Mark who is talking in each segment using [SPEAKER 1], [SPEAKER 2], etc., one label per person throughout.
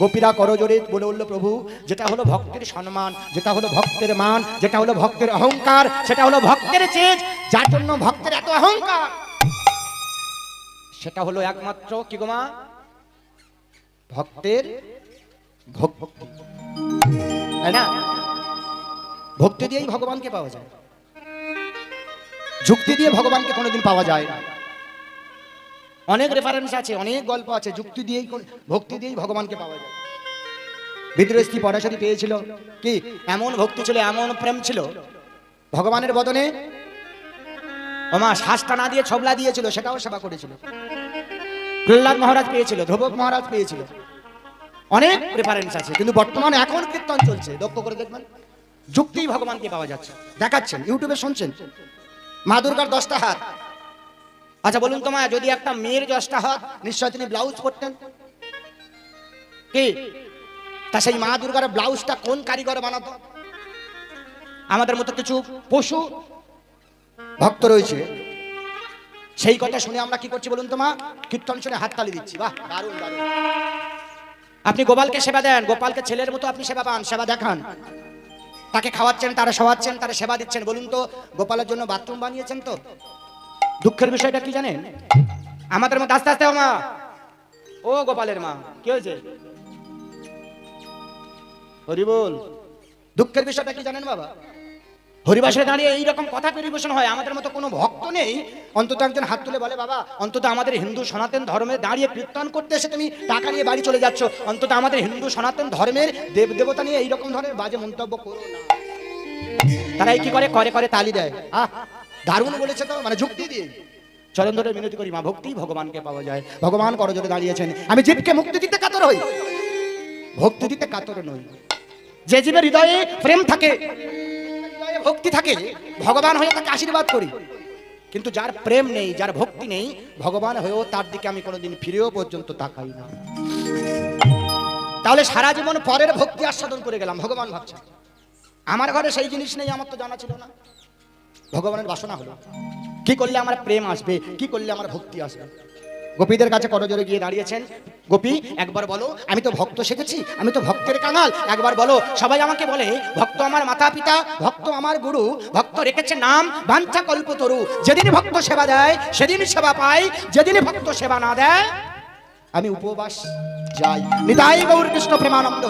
[SPEAKER 1] গোপীরা করজোরে বলে উঠল, প্রভু, যেটা হলো ভক্তের সম্মান, যেটা হলো ভক্তের মান, যেটা হলো ভক্তের অহংকার, সেটা হলো ভক্তের চেজ, যার জন্য ভক্তের এত অহংকার? সেটা হলো একমাত্র কি গোমা ভক্তের ভক্তি। তাই না? ভক্তি দিয়েই ভগবানকে পাওয়া যায়। যুক্তি দিয়ে ভগবানকে কোনোদিন পাওয়া যায় না। অনেক রেফারেন্স আছে, অনেক গল্প আছে, যুক্তি দিয়েই ভক্তি দিয়েই ভগবানকে পাওয়া যায়। বিদ্রোহ স্ত্রী পরাশরী পেয়েছিল। কি? এমন ভক্তি ছিল, এমন প্রেম ছিল। ভগবানের বদনে ওমা শ্বাসটা না দিয়ে ছবলা দিয়েছিল, সেটাও সেবা করেছিল। প্রহ্লাদ মহারাজ পেয়েছিল, ধ্রুবক মহারাজ পেয়েছিল। অনেক রেফারেন্স আছে, কিন্তু বর্তমানে এখন কীর্তন চলছে লক্ষ্য করে দেখবেন। যুক্তি ভগবানকে পাওয়া যাচ্ছে। দেখাচ্ছেন, ইউটিউবে শুনছেন। মা দুর্গার দশটা হাত। আচ্ছা বলুন তো যদি একটা মেয়ের দশটা হাত নিশ্চয় তিনি ব্লাউজ পরতেন? কি? তা সেই মা দুর্গার ব্লাউজটা কোন কারিগর বানাতো? আমাদের মতো কিছু পশু ভক্ত রয়েছে। সেই কথা শুনে আমরা কি করছি বলুন তো মা? কীর্তন শুনে হাত হাততালি দিচ্ছি, বাহ দারুণ। আপনি গোপালকে সেবা দেন, গোপালকে ছেলের মতো আপনি সেবা পান, সেবা দেখান। তাকে খাওয়াচ্ছেন, তারা শোয়াচ্ছেন, তারা সেবা দিচ্ছেন। বলুন তো, গোপালের জন্য বাথরুম বানিয়েছেন তো? দুঃখের বিষয়টা কি জানেন? আমাদের মধ্যে আস্তে আস্তে মা ও গোপালের মা, কি হয়েছে? হরি বল। দুঃখের বিষয়টা কি জানেন বাবা? হরিবাসে দাঁড়িয়ে এইরকম কথা পরিবেশন হয়, আমাদের মতো কোনো ভক্ত নেই। অন্তত একজন হাত তুলে বলে, বাবা, অন্তত আমাদের হিন্দু সনাতন ধর্মে দাঁড়িয়ে কীর্তন করতে এসে তুমি টাকা নিয়ে বাড়ি চলে যাচ্ছ। অন্তত আমাদের হিন্দু সনাতন ধর্মের দেব দেবতা নিয়ে এইরকম ধরনের বাজে মন্তব্য করো না। তারা কি করে? করে করে তালি দেয়। আহ দারুণ বলেছে তো মানে যুক্তি দিয়ে। চরণ ধরে মিনতি করি, মা, ভক্তি ভগবানকে পাওয়া যায়। ভগবান করজোরে দাঁড়িয়েছেন। আমি জীবকে মুক্তি দিতে কাতর হই। ভক্তি দিতে কাতর নই। যে জীবের হৃদয়ে প্রেম থাকে ভক্তি থাকে, ভগবান হয়ে তাকে আশীর্বাদ করি। কিন্তু যার প্রেম নেই, যার ভক্তি নেই, ভগবান হয়েও তার দিকে আমি কোনোদিন ফিরেও পর্যন্ত তাকাই না। তাহলে সারা জীবন পরের ভক্তি আস্বাদন করে গেলাম, ভগবান ভাবছে আমার ঘরে সেই জিনিস নেই, আমার তো জানা ছিল না। ভগবানের বাসনা হলো। কি করলে আমার প্রেম আসবে? কি করলে আমার ভক্তি আসবে? গোপীদের কাছে করজোরে গিয়ে দাঁড়িয়েছেন। গোপী, একবার বলো, আমি তো ভক্ত শিখেছি আমি তো ভক্তের কাঙাল। একবার বলো, সবাই আমাকে বলে, ভক্ত আমার মাতা পিতা, ভক্ত আমার গুরু, ভক্ত রেখেছে নাম, বাঞ্ছা কল্পতরু যেদিন ভক্ত সেবা দেয়, সেদিন সেবা পাই যেদিন ভক্ত সেবা না দেয়, আমি উপবাস যাই। নিতাই গৌর কৃষ্ণ প্রেমানন্দ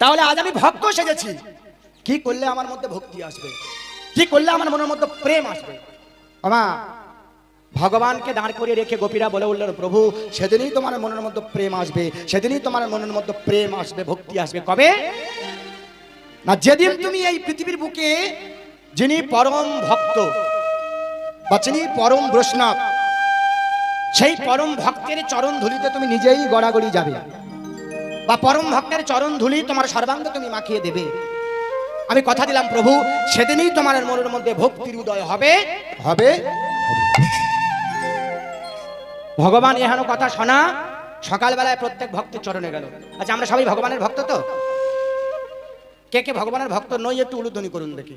[SPEAKER 1] তাহলে আজ আমি ভক্ত সেজেছি। কি করলে আমার মধ্যে ভক্তি আসবে? কি করলে আমার মনের মধ্যে প্রেম আসবে? আমা, ভগবানকে দাঁড় করিয়ে রেখে গোপীরা বলে উঠলেন, প্রভু, সেদিনই তোমার মনের মধ্যে প্রেম আসবে, সেদিনই তোমার মনের মধ্যে প্রেম আসবে, ভক্তি আসবে। কবে? না, যেদিন তুমি এই পৃথিবীর বুকে যিনি পরম ভক্ত বা যিনি পরম বৈষ্ণব, সেই পরম ভক্তের চরণ ধুলিতে তুমি নিজেই গড়াগড়ি যাবে। বা পরম ভক্তের চরণ ধুলি তোমার সর্বাঙ্গ তুমি মাখিয়ে দেবে। আমি কথা দিলাম প্রভু। সেদিনই তোমার মনের মধ্যে ভক্তির উদয় হবে। হবে? ভগবান এহানো কথা শোনা। সকালবেলায় প্রত্যেক ভক্তের চরণে গেল। আচ্ছা আমরা সবাই ভগবানের ভক্ত তো? কে কে ভগবানের ভক্ত নই একটু উলুধ্বনি করুন দেখি।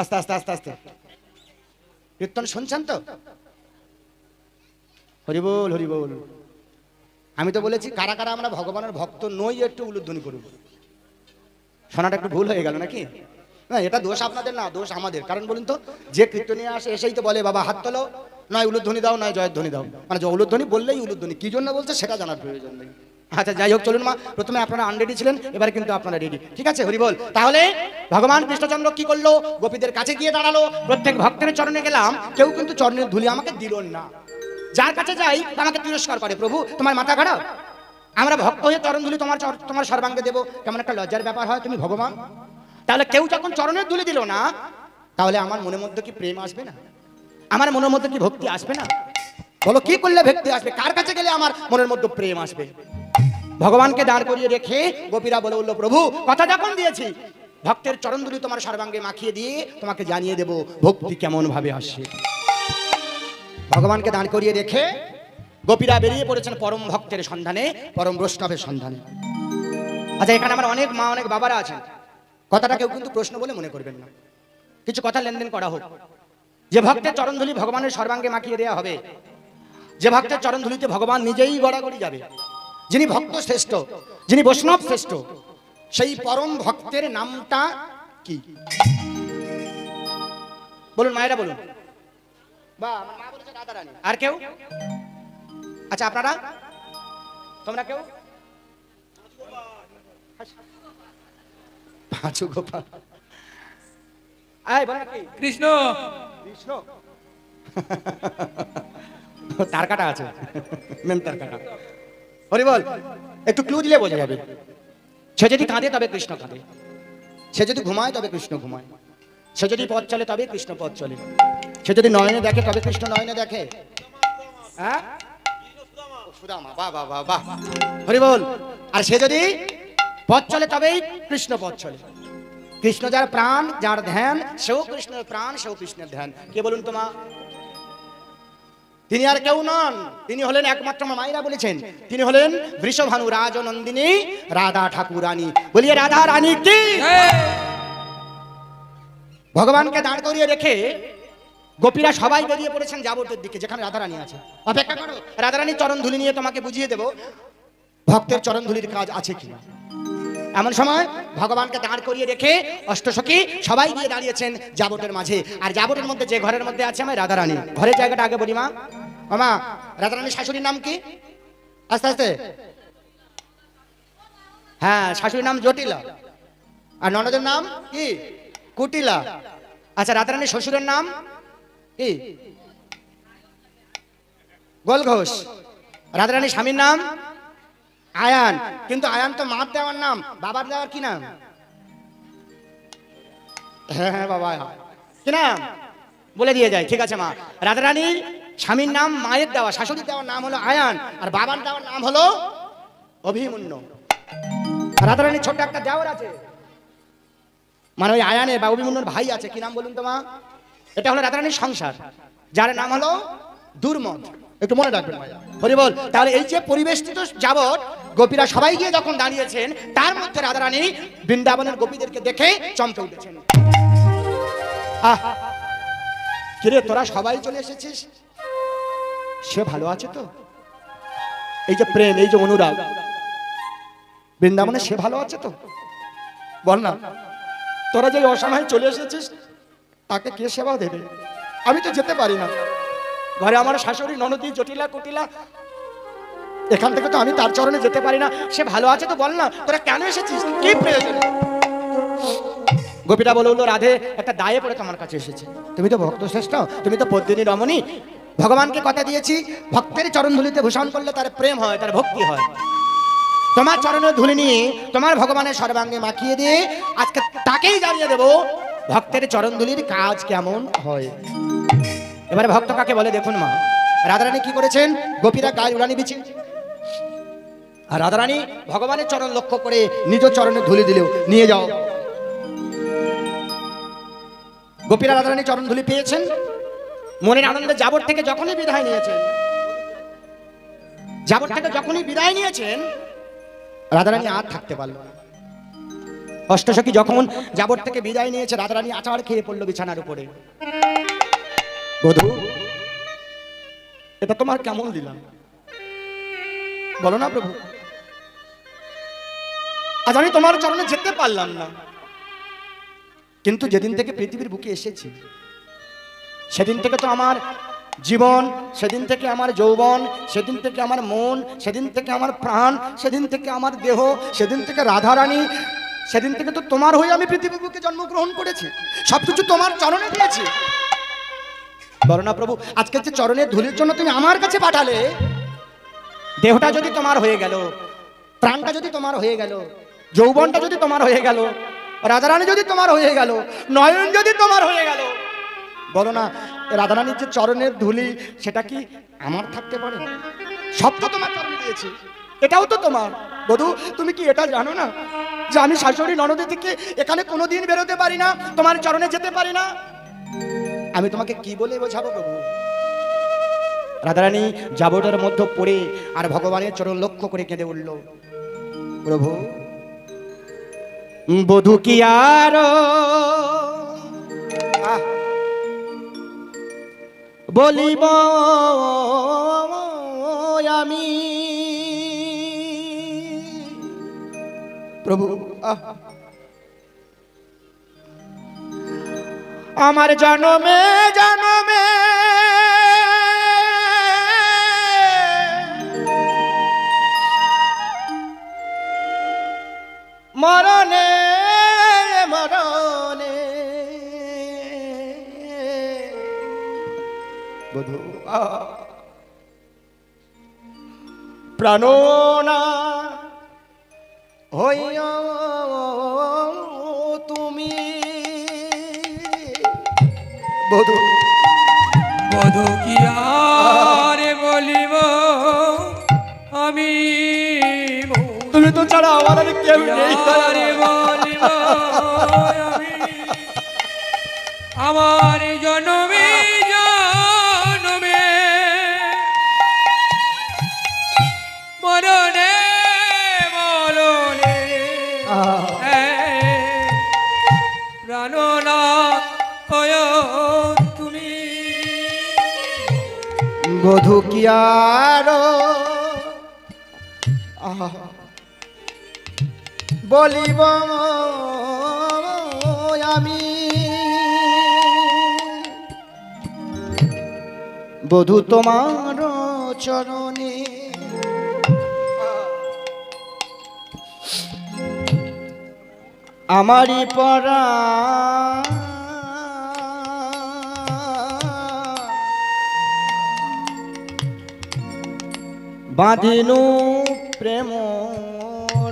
[SPEAKER 1] আস্তে আস্তে আস্তে আস্তে। কীর্তন শুনছেন তো? হরিবোল হরিবোল। আমি তো বলেছি, কারা কারা আমরা ভগবানের ভক্ত নই, একটু উলুধ্বনি করুন। শোনাটা একটু ভুল হয়ে গেল নাকি? না, এটা দোষ আপনাদের না, দোষ আমাদের। কারণ বলুন তো, যে কীর্তনিয়া আসে, এসেই তো বলে, বাবা, হাত তোলো, নয় উলুধ্বনি দাও, নয় জয়ের ধ্বনি দাও। মানে উলুধ্বনি বললেই উলুধ্বনি, কি জন্য বলছে সেটা জানার প্রয়োজন নেই। আচ্ছা যাই হোক, চলুন মা, প্রথমে আপনারা আনরেডি ছিলেন, এবার কিন্তু আপনারা রেডি ঠিক আছে হরি বল তাহলে ভগবান কৃষ্ণচন্দ্র কি করল? গোপীদের কাছে গিয়ে দাঁড়াল। প্রত্যেক ভক্তের চরণে গেলাম, কেউ কিন্তু চরণের ধুলি আমাকে দিল না। যার কাছে যাই আমাকে তিরস্কার করে, প্রভু, তোমার মাথা খারাপ? আমরা ভক্ত হয়ে চরণ ধুলি তোমার তোমার সর্বাঙ্গে দেবো। কেমন একটা লজ্জার ব্যাপার হয়, তুমি ভগবান। তাহলে কেউ যখন চরণের ধুলি দিল না, তাহলে আমার মনের মধ্যে কি প্রেম আসবে না? আমার মনের মধ্যে কি ভক্তি আসবে না? বলো, কি করলে ভক্তি আসবে? কার কাছে গেলে আমার মনের মধ্যে প্রেম আসবে? ভগবানকে দাঁড় করিয়ে রেখে গোপীরা বলে উঠল, প্রভু, কথা যখন দিয়েছি, ভক্তের চরণ ধুলি তোমার সর্বাঙ্গে মাখিয়ে দিয়ে তোমাকে জানিয়ে দেব, ভক্তি কেমন ভাবে আসে? ভগবানকে দাঁড় করিয়ে রেখে গোপীরা বেরিয়ে পড়েছেন পরম ভক্তের সন্ধানে, পরম বৈষ্ণবের সন্ধানে। আচ্ছা এখানে আমার অনেক মা, অনেক বাবারা আছেন। কথাটা কেউ কিন্তু প্রশ্ন বলে মনে করবেন না। কিছু কথা লেনদেন করা হোক। যে ভক্তের চরণধুলি ভগবানের সর্বাঙ্গে মাখিয়ে দেওয়া হবে, যে ভক্তের চরণধুলিতে ভগবান নিজেই গড়াগড়ি যাবে, যিনি ভক্ত শ্রেষ্ঠ, যিনি বৈষ্ণব শ্রেষ্ঠ, সেই পরম ভক্তের নামটা কি? বলুন, মায়েরা বলুন। বা আমার মা বলেছে রাধারানী আর কেউ? আচ্ছা আপনারা? তোমরা কেউ? পাঁচু গোপাল। আয় বল
[SPEAKER 2] কৃষ্ণ।
[SPEAKER 1] কৃষ্ণ? তার কাটা আছে। মেম তার কাটা হরি বল একটু ক্লু দিলে বোঝা যাবে। সে যদি কাঁদে তবে কৃষ্ণ কাঁদে। সে যদি ঘুমায় তবে কৃষ্ণ ঘুমায়। সে যদি পথ চলে তবে কৃষ্ণ পথ চলে। সে যদি নয়নে দেখে তবে কৃষ্ণ নয়নে দেখে। হ্যাঁ? সুদামা বাহ বাহ বাহ বাহ। হরি বল। আর সে যদি পথ চলে তবেই কৃষ্ণ পথ চলে। কৃষ্ণ যার প্রাণ যার ধ্যান সেও কৃষ্ণের প্রাণ সেও কৃষ্ণের ধ্যান। কে বলুন তোমা তিনি আর কেউ নন। তিনি হলেন একমাত্র আমার মায়েরা বলেছেন। তিনি হলেন বৃষভানু রাজনন্দিনী রাধা ঠাকুরানী। বলিয়ে রাধা রানী কি? ভগবানকে দাঁড় করিয়ে রেখে গোপীরা সবাই বেরিয়ে পড়েছেন যাবতের দিকে, যেখানে রাধারানী আছে। অপেক্ষা করো, রাধারানীর চরণ ধুলি নিয়ে তোমাকে বুঝিয়ে দেব, ভক্তের চরণ ধুলির কাজ আছে কিনা। এমন সময় ভগবানকে দাঁড় করিয়ে রেখে অষ্টসখী সবাই গিয়ে দাঁড়িয়েছেন জাবটের মাঝে। আর জাবটের মধ্যে যে ঘরের মধ্যে আছে আমার রাধারানী। ঘরের জায়গাটা আগে বলি মা। মামা রাধারানীর শাশুড়ির নাম কি? আস্তে আস্তে। হ্যাঁ শাশুড়ির নাম জটিলা। আর ননদের নাম কি? কুটিলা। আচ্ছা রাধারানীর শ্বশুরের নাম? কি গোল ঘোষ। রাধারানীর স্বামীর নাম? আয়ান। কিন্তু আয়ান তো মার দেওয়ার নাম, বাবার দেওয়ার কি নাম? হ্যাঁ হ্যাঁ বাবা কি নাম? বলে দিয়ে যায়, ঠিক আছে, মা। রাধারানীর স্বামীর নাম মায়ের দেওয়া, শাশুড়ির দেওয়ার নাম হলো আয়ান, আর বাবার দেওয়ার নাম হলো অভিমন্যু। রাধারানীর ছোট্ট একটা দেওয়ার আছে। মানে ওই আয়ানের বা অভিমন্যুর ভাই আছে, কি নাম বলুন তো, মা? এটা হলো রাধারানীর সংসার, যার নাম হলো দুর্মদ। একটু মনে রাখবেন বল। তাহলে এই যে পরিবেষ্টিত যাবৎ গোপীরা সবাই গিয়ে যখন দাঁড়িয়েছেন, তার মধ্যে রাধারানী বৃন্দাবনের গোপীদেরকে দেখে চমকে উঠেছেন। আহ! কিরে, তোরা সবাই চলে এসেছিস? সে ভালো আছে তো? এই যে প্রেম, এই যে অনুরাগ, বৃন্দাবনে সে ভালো আছে তো? বল না। তোরা যে অসময়ে চলে এসেছিস তাকে কে সেবা দেবে? আমি তো যেতে পারি না। ঘরে আমার শাশুড়ি, ননদী, জটিলা, কুটিলা, এখান থেকে তো আমি তার চরণে যেতে পারি না। সে ভালো আছে তো বল না, তোরা কেন এসেছিস? কি প্রয়োজন? গোপীটা বলে উঠল, রাধে, একটা দায়ে পড়ে তোমার কাছে এসেছে। তুমি তো ভক্ত শ্রেষ্ঠ, তুমি তো পদ্মিনী রমণী। ভগবানকে কথা দিয়েছি, ভক্তের চরণ ধুলিতে ভূষণ করলে তার প্রেম হয়, তার ভক্তি হয়। তোমার চরণের ধুলি নিয়ে তোমার ভগবানের সর্বাঙ্গে মাখিয়ে দিয়ে আজকে তাকেই জানিয়ে দেব। ভক্তের চরণ ধুলির কাজ কেমন হয়? এবারে ভক্ত কাকে বলে দেখুন মা। রাধারানী কি করেছেন? গোপীরা গায়ে উড়ানি বিছে আর রাধারানী ভগবানের চরণ লক্ষ্য করে নিজ চরণে ধুলি দিলেও নিয়ে যাও। গোপীরা রাধারানী চরণ ধুলি পেয়েছেন। মনের আনন্দে জাবর থেকে যখনই বিদায় নিয়েছেন, জাবর থেকে যখনই বিদায় নিয়েছেন, রাধারানী আর থাকতে পারল না। অষ্টসখী যখন জাবর থেকে বিদায় নিয়েছে, রাধারানী আচার খেয়ে পড়ল বিছানার উপরে। বধু এটা তোমার কেমন দিলাম? বলো না প্রভু। আজ আমি তোমার চরণে যেতে পারলাম না। কিন্তু যেদিন থেকে পৃথিবীর বুকে এসেছি, সেদিন থেকে তো আমার জীবন, সেদিন থেকে আমার যৌবন, সেদিন থেকে আমার মন, সেদিন থেকে আমার প্রাণ, সেদিন থেকে আমার দেহ, সেদিন থেকে রাধারানী সেদিন থেকে তো তোমার হয়ে আমি পৃথিবীর বুকে জন্মগ্রহণ করেছি। সবকিছু তোমার চরণে দিয়েছি। বলো না প্রভু, আজকে যে চরণের ধুলির জন্য তুমি আমার কাছে পাঠালে, দেহটা যদি তোমার হয়ে গেল প্রাণটা যদি তোমার হয়ে গেল, যৌবনটা যদি তোমার হয়ে গেল রাধারানী যদি তোমার হয়ে গেল, নয়ন যদি তোমার হয়ে গেল, বলো না রাধারানীর যে চরণের ধুলি, সেটা কি আমার থাকতে পারে? সব তো তোমার চরণে দিয়েছি। এটাও তো তোমার। বধু, তুমি কি এটা জানো না? যে আমি শাশুড়ি ননদে থেকে এখানে কোনোদিন বেরোতে পারি না তোমার চরণে যেতে পারি না। আমি তোমাকে কি বলে বোঝাবো প্রভু? রাধারানী যাবটার মধ্যে পড়ে আর ভগবানের চরণ লক্ষ্য করে কেঁদে উঠল। প্রভু বধু কি আর? বলিব আমি প্রভু আমার জনমে জনমে। মরণে মরণে। বধু প্রাণনা হইয়া তুমি। বধু।
[SPEAKER 2] বধু কি আর বলিব? আমি
[SPEAKER 1] তুমি তো ছাড়া আমার আর কেউ নেই।
[SPEAKER 2] আমার জনমে
[SPEAKER 1] বধু কি আর বলিব আমি বধু তোমার চরণে। আমারই পরা বাঁধিনু প্রেম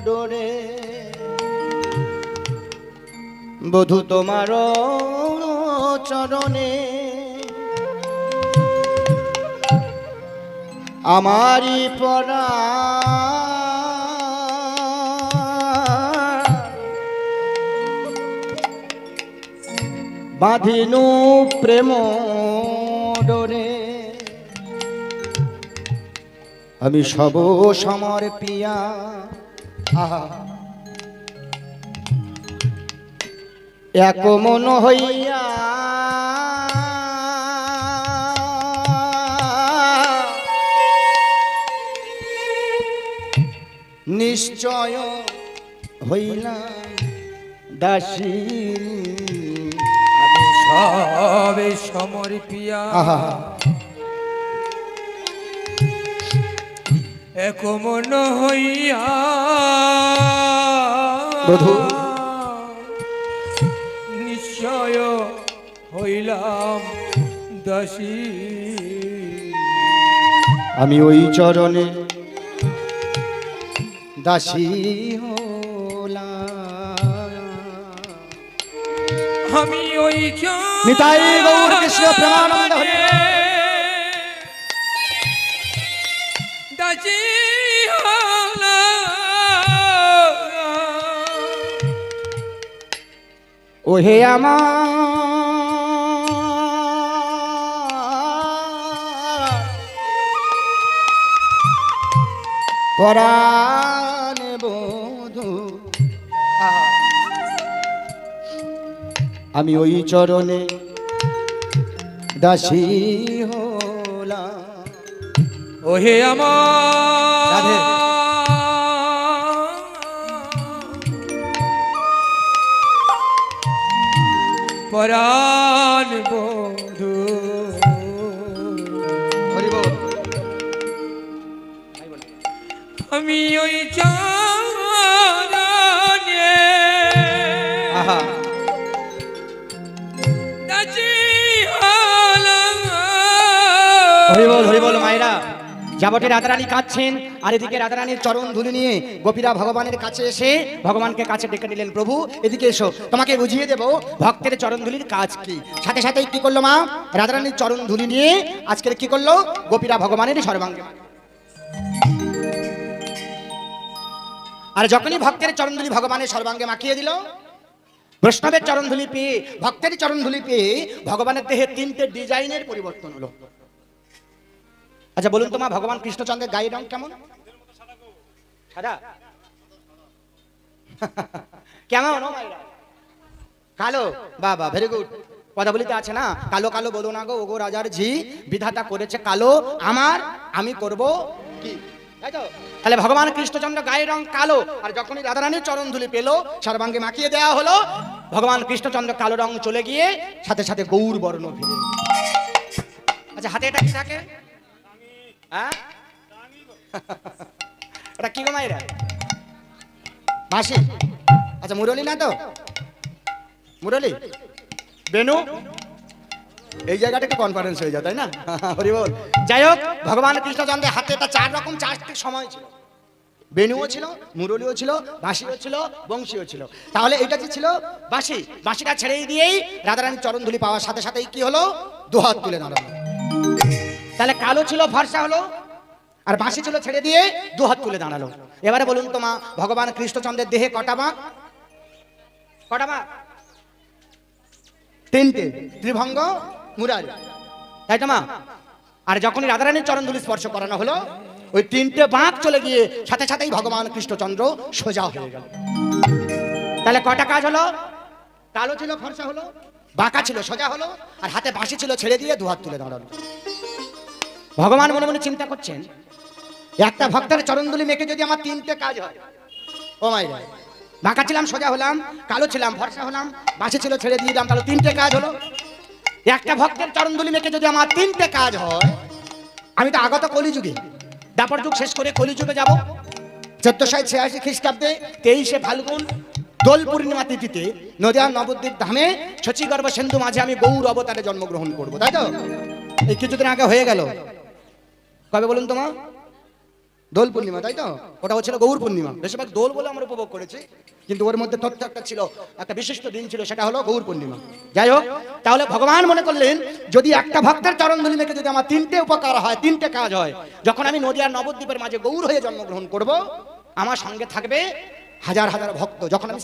[SPEAKER 1] ডোরে। বধু তোমার চরণে। আমারই পরা। বাঁধিনু প্রেম আমি সব সমর পিয়া এক মন হইয়া নিশ্চয় হইলা দাসী।
[SPEAKER 2] আমি সবে সমর্পিয়া
[SPEAKER 1] আহা।
[SPEAKER 2] এক মন হইয়া
[SPEAKER 1] বধূ।
[SPEAKER 2] নিশ্চয় হইলাম দাসী।
[SPEAKER 1] আমি ওই চরণে দাসী হলাম।
[SPEAKER 2] আমি ওই
[SPEAKER 1] নিতাই গৌর কৃষ্ণ প্রেমানন্দ ওহে আমার পরাণ বধু। আমি ওই চরণে দাসী হলাম।
[SPEAKER 2] ওহে আমার পরাণ
[SPEAKER 1] বল
[SPEAKER 2] আমি ওই চরণে
[SPEAKER 1] আহা।
[SPEAKER 2] দাসী হলাম।
[SPEAKER 1] হরি বল হরি বল মায়েরা। যাবটে রাধারানী কাঁদছেন, আর এদিকে রাধারানীর চরণ ধুলি নিয়ে গোপীরা ভগবানের কাছে এসে ভগবানকে কাছে ডেকে নিলেন, প্রভু, এদিকে এসো, তোমাকে বুঝিয়ে দেব ভক্তের চরণ ধুলির কাজ কি? সাথে সাথে কি করল মা? রাধারানীর চরণ ধুলি নিয়ে আজকের কি করল? গোপীরা ভগবানের সর্বাঙ্গে। আর যখনই ভক্তের চরণ ধুলি ভগবানের সর্বাঙ্গে মাখিয়ে দিল, বৈষ্ণবের চরণ ধুলি পেয়ে, ভক্তের চরণ ধুলি পেয়ে ভগবানের দেহে তিনটে ডিজাইনের পরিবর্তন হলো। আচ্ছা বলুন তো মা, ভগবান কৃষ্ণচন্দ্রের গায়ের রং কেমন? সাদা? কেমন? কালো? বাবা ভেরি গুড কথা বলিতে আছে না? কালো কালো বলো না গো, ওগো রাজার ঝি, বিধাতা করেছে কালো, আমার, আমি করব কি? তাহলে ভগবান কৃষ্ণচন্দ্র গায়ের রং কালো, আর যখনই রাধারানীর চরণ ধুলি পেল, সর্বাঙ্গে মাখিয়ে দেওয়া হলো, ভগবান কৃষ্ণচন্দ্র কালো রং চলে গিয়ে সাথে সাথে গৌর বর্ণ ফিরে আচ্ছা হাতে এটা কি থাকে? হ্যাঁ ওটা কি গো মায়েরা মাসি আচ্ছা মুরলি না তো মুরলি বেনু এই জায়গাটা একটু কনফারেন্স হয়ে যায় তাই না? হরি বল। যাই হোক। ভগবান কৃষ্ণচন্দ্রের হাতে এটা চার রকম চারটি সময় ছিল। বেনুও ছিল মুরলিও ছিল বাঁশিও ছিল বংশীও ছিল। তাহলে এটা যে ছিল বাঁশি বাঁশিটা ছেড়ে দিয়েই রাধারানীর চরণ ধুলি পাওয়ার সাথে সাথেই কি হলো? দুহাত তুলে দাঁড়াল। তাহলে কালো ছিল, ফর্সা হলো, আর বাঁশি ছিল ছেড়ে দিয়ে দুহাত তুলে দাঁড়াল। এবারে বলুন তো মা, ভগবান কৃষ্ণচন্দ্রের দেহে কটা বাঁক কটা বাঁক তিনটে, ত্রিভঙ্গ, মুরারি। তাই তো মা? আর যখনই রাধারানীর চরণধুলি স্পর্শ করানো হলো, ওই তিনটে বাঁক চলে গিয়ে সাথে সাথেই ভগবান কৃষ্ণচন্দ্র সোজা হয়ে গেল। তাহলে কটা কাজ হলো? কালো ছিল, ফর্সা হলো, বাঁকা ছিল, সোজা হলো, আর হাতে বাঁশি ছিল, ছেড়ে দিয়ে দুহাত তুলে দাঁড়াল। ভগবান মনে মনে চিন্তা করছেন, একটা ভক্তের চরণধুলি মেখে যদি আমার তিনটে কাজ হয় বাঁকা ছিলাম, সোজা হলাম, কালো ছিলাম, ভরসা হলাম, বাসে ছিল ছেড়ে দিলাম, তাহলে তিনটে কাজ হলো। একটা ভক্তের চরণধুলি মেখে যদি আমার তিনটে কাজ হয়, আমি তো আগত কলিযুগে, দাপর যুগ শেষ করে কলিযুগে যাব। চোদ্দশো ছিয়াশি খ্রিস্টাব্দে তেইশে ফাল্গুন, দোল পূর্ণিমা তিথিতে নদিয়া নবদ্বীপ ধামে শচীগর্ভ সিন্ধু মাঝে আমি গৌর অবতারে জন্মগ্রহণ করব, তাই তো? এই কিছুদিন আগে হয়ে গেল। কবে বলুন তোমার দোল পূর্ণিমা, তাই তো? ওটা হচ্ছিল গৌর পূর্ণিমা। বেশিরভাগ দোল বলে আমরা উপভোগ করেছি, কিন্তু ওর মধ্যে তথ্য একটা ছিল, একটা বিশিষ্ট দিন ছিল, সেটা হলো গৌর পূর্ণিমা। যাই হোক, তাহলে ভগবান মনে করলেন, যদি একটা ভক্তের চরণ ধুলি মেখে যদি আমার তিনটে উপকার হয়, তিনটে কাজ হয়, যখন আমি নদিয়ার নবদ্বীপের মাঝে গৌর হয়ে জন্মগ্রহণ করব, আমার সঙ্গে থাকবে হাজার হাজার ভক্ত, যখন আমি